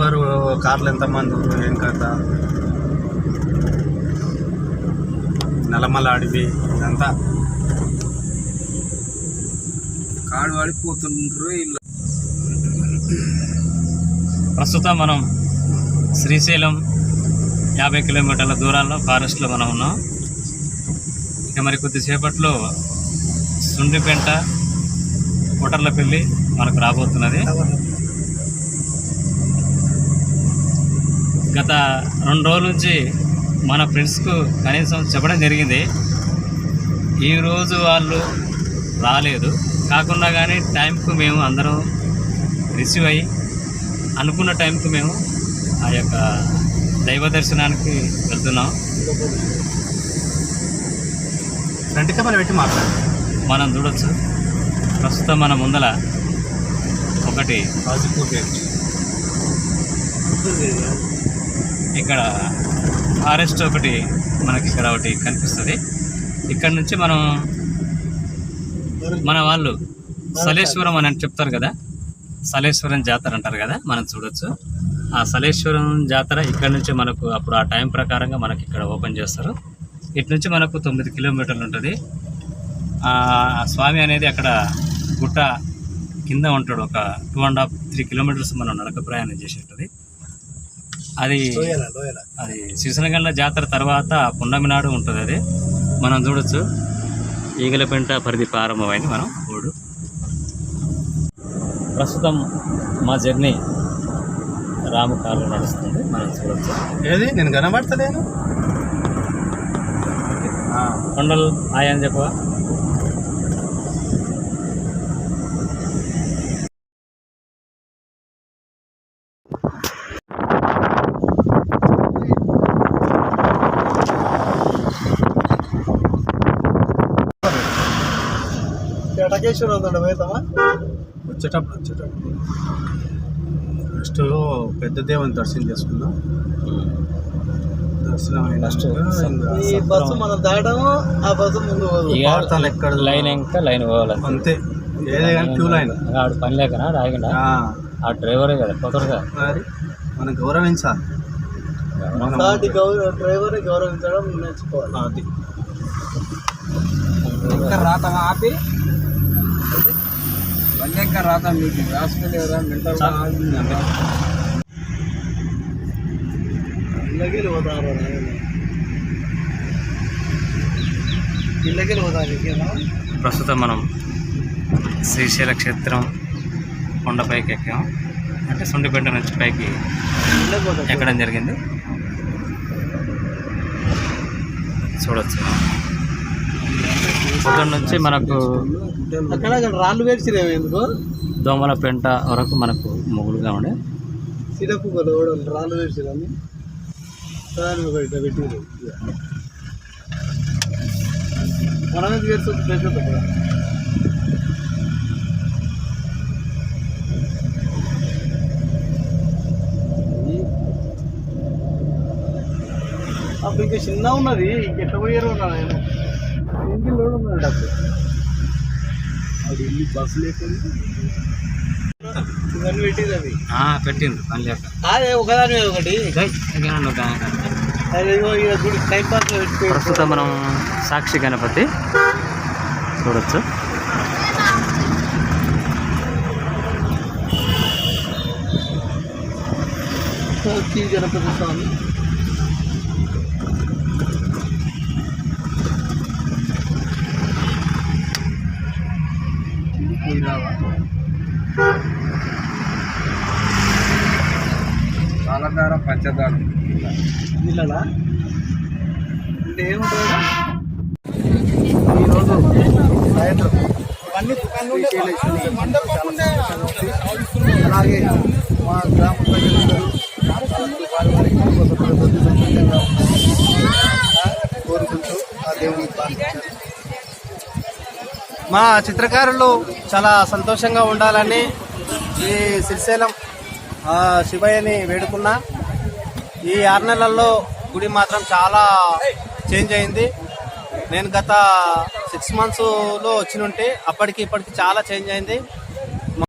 Driver కార్లు ఎంతమంది ఉన్నారు ఏం కథ? నలమల అడవి ఇదంతా. కాడు ఆడిపోతుండ్రు ఇల్లు. ప్రస్తుతం మనం శ్రీశైలం యాభై కిలోమీటర్ల దూరాల్లో ఫారెస్ట్లో మనం ఉన్నాం. ఇక మరి కొద్దిసేపట్లో సుండిపెంట కోటర్లపల్లి మనకు రాబోతున్నది. గత రెండు రోజుల నుంచి మన ఫ్రెండ్స్కు కనీసం చెప్పడం జరిగింది. ఈరోజు వాళ్ళు రాలేదు. కాకుండా కానీ టైంకు మేము అందరం రిసీవ్ అయ్యి అనుకున్న టైంకి మేము ఆ యొక్క దైవ దర్శనానికి వెళ్తున్నాం. ఫ్రంట్ కెమెరా పెట్టి మాట్లాడు. మనం చూడొచ్చు. ప్రస్తుతం మన ముందల ఒకటి. ఇక్కడ ఫారెస్ట్ ఒకటి మనకి ఇక్కడ ఒకటి కనిపిస్తుంది. ఇక్కడ నుంచి మనం మన వాళ్ళు సలేశ్వరం అని చెప్తారు కదా సలేశ్వరం జాతర అంటారు కదా మనం చూడొచ్చు. ఆ సలేశ్వరం జాతర ఇక్కడ నుంచి మనకు అప్పుడు ఆ టైం ప్రకారంగా మనకి ఇక్కడ ఓపెన్ చేస్తారు. ఇటు నుంచి మనకు తొమ్మిది కిలోమీటర్లు ఉంటుంది. ఆ స్వామి అనేది అక్కడ గుట్ట కింద ఉంటాడు. ఒక two and half three kilometres మనం నడక ప్రయాణం చేసి ఉంటుంది అది అది శ్రీశైలంగండ్ల జాతర తర్వాత పున్నమి నాడు ఉంటుంది అది. మనం చూడొచ్చు. ఈగలపెంట పరిధి ప్రారంభమైంది మనం ఓడు ప్రస్తుతం మా జర్నీ రాము కారు నడుస్తుంది. మనం చూడొచ్చు. ఏది? నేను కనబడతలేను. కొండలు హాయ్ అని చెప్పవా? పోతామా వచ్చేటప్పుడు వచ్చేటప్పుడు. ఫస్ట్ పెద్ద దేవుని దర్శనం చేసుకుందాం. ఈ బస్సు మనం దాటము ఆ బస్సు ముందు పోదు. ఎక్కడ లైన్ ఇంకా లైన్ పోవాలి అంతే. ఏదే కానీ క్యూ లైన్. ఆడు పని లేకనా? ఆ, ఆ డ్రైవరే కదా కదా. మరి మనం గౌరవించాలి. సాటి గౌరవ డ్రైవర్ గౌరవించడం నేర్చుకోవాలి. అది. ఆపి వంజంక రాతం మీకు రాసుకునేవరా మెంటల్ ఇళ్ళకి పోతారు ఇళ్ళకి పోతారు ప్రస్తుతం మనం శ్రీశైల క్షేత్రం కొండపైకి ఎక్కాం. అంటే సుండిపేట నుంచి పైకి ఎక్కడం జరిగింది? చూడొచ్చు. పొద్దున్న నుంచి మనకు అక్కడ రాళ్ళు వేసిరేమో ఎందుకు? దోమల పెంట వరకు మనకు మొగులుగా ఉండే. సిరపు రాళ్ళు వేసిరని మనం అప్పుడు ఇంకా చిన్న ఉన్నది ఇంకెట్లా పోయారు ఉన్నాను నేను ఇంటికి లోడ్ ఉన్నాడు అప్పుడు అది ఇల్లు బస్సు లేకుండా? పెట్టింది అవి? ఆ, పెట్టిండ్రు పని లేక. అదే ఒకదాని మీద ఒకటి ప్రస్తుతం మనం సాక్షి గణపతి చూడొచ్చు. గణపతి స్వామి. పోయిరావా పాలధార పంచదార ఇల్లలా అంటే ఏముంటుంది ఈరోజు సాయంత్రం శ్రీశైలేశ్వరి అలాగే మా గ్రామ మా చిత్రకారులు చాలా సంతోషంగా ఉండాలని ఈ శ్రీశైలం శివయ్యని వేడుకున్నా. ఈ ఆరు నెలల్లో గుడి మాత్రం చాలా చేంజ్ అయింది. నేను గత సిక్స్ మంత్స్లో వచ్చినుంటే అప్పటికి ఇప్పటికి చాలా చేంజ్ అయింది.